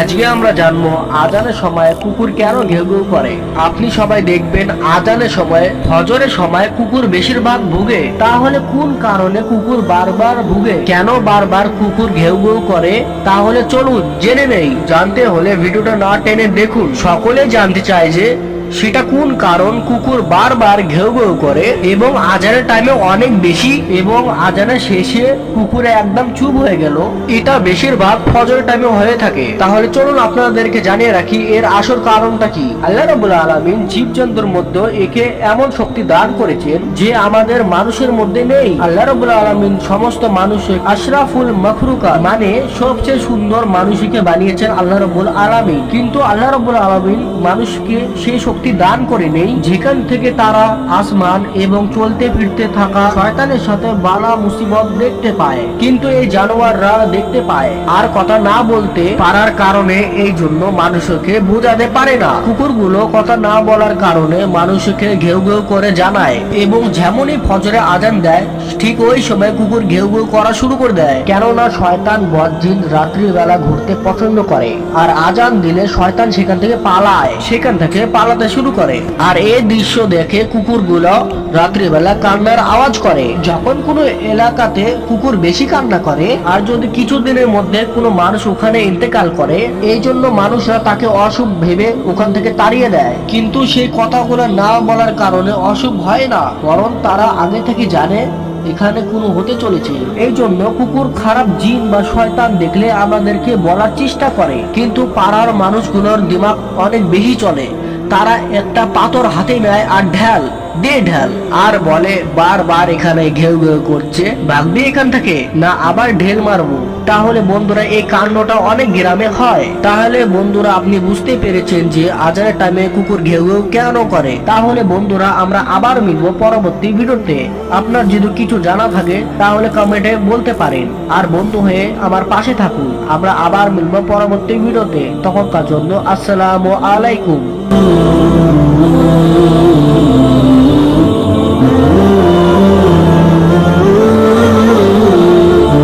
আজকে আমরা জানব আজানের সময় কুকুর কেন ঘেউ ঘেউ করে। আপনি সবাই দেখবেন আজানের সময়, ফজরের সময় কুকুর বেশিরভাগ ভুগে। তাহলে কোন কারণে কুকুর বারবার ভুগে? কেন বারবার কুকুর ঘেউ ঘেউ করে? তাহলে চলুন জেনে নেই। জানতে হলে ভিডিওটা না টেনে দেখুন। সকলে জানতে চায় যে সেটা কোন কারণ? কুকুর বারবার ঘেউ ঘেউ করে এবং আজানের টাইমে অনেক বেশি এবং আজানের শেষে কুকুরে একদম চুপ হয়ে গেল। এটা বেশিরভাগ ফজরের টাইমে হয়ে থাকে। তাহলে চলুন আপনাদেরকে জানিয়ে রাখি এর আসল কারণটা কি। আল্লাহ রাবুল আলমিন জীবজন্তুর মধ্যে একে এমন শক্তি দান করেছেন যে আমাদের মানুষের মধ্যে নেই। আল্লাহ রাবুল আলমিন সমস্ত মানুষের আশরাফুল মখরুকা মানে সবচেয়ে সুন্দর মানুষকে বানিয়েছেন আল্লাহ রবুল আলমিন। কিন্তু আল্লাহ রবুল আলমিন মানুষকে সেই শক্তি দান করে নেই। যেখান থেকে তারা আসমান এবং চলতে ফিরতে থাকা শয়তানের সাথে বালা মুসিবত দেখতে পায়। কিন্তু এই জানোয়াররা দেখতে পায়। আর কথা না বলতে পারার কারণে এই জন্য মানুষকে বোঝাতে পারে না। কুকুরগুলো কথা না বলার কারণে মানুষকে ঘেউ ঘেউ করে জানায় এবং যেমনই ফজরে আজান দেয় ঠিক ওই সময় কুকুর ঘেউ ঘেউ করা শুরু করে দেয়। কেননা শয়তান বজ্জিন রাত্রিবেলা ঘুরতে পছন্দ করে। আর আজান দিলে শয়তান সেখান থেকে পালায়। সেখান থেকে পালাতে শুরু করে। আর এই দৃশ্য দেখে কুকুরগুলো রাত্রিবেলা কান্নার আওয়াজ করে। যখন কোনো এলাকাতে কুকুর বেশি কান্না করে, আর যদি কিছুদিনের মধ্যে কোনো মানুষ ওখানে ইন্তেকাল করে, এই জন্য মানুষরা তাকে অশুভ ভেবে ওখান থেকে তাড়িয়ে দেয়। কিন্তু সেই কথাগুলো না বলার কারণে অশুভ হয় না। বরং তারা আগে থেকে জানে এখানে কোনো হতে চলেছে। এই জন্য কুকুর খারাপ জিন বা শয়তান দেখলে আমাদেরকে বলার চেষ্টা করে। কিন্তু পাড়ার মানুষগুলোর দিমাগ অনেক বেশি চলে। তারা একটা পাথর হাতে নেয় আর ঢাল দে ঢাল আর বলে, বারবার এখানে ঘেউ ঘেউ করছে। ভাববি এখান থেকে, না, আবার ঢেল মারবো। তাহলে বন্ধুরা, এই কাণ্ডটা অনেক গ্রামে হয়। তাহলে বন্ধুরা, আপনি বুঝতে পেরেছেন যে আজানের টাইমে কুকুর ঘেউ ঘেউ কেন করে। তাহলে বন্ধুরা, আমরা আবার মিলবো পরবর্তী ভিডিওতে। আপনার যদি কিছু জানা থাকে, তাহলে কমেন্টে বলতে পারেন। আর বন্ধু হয়ে আমার পাশে থাকুন। আমরা আবার মিলবো পরবর্তী ভিডিওতে। তখনকার জন্য আসসালামু আলাইকুম।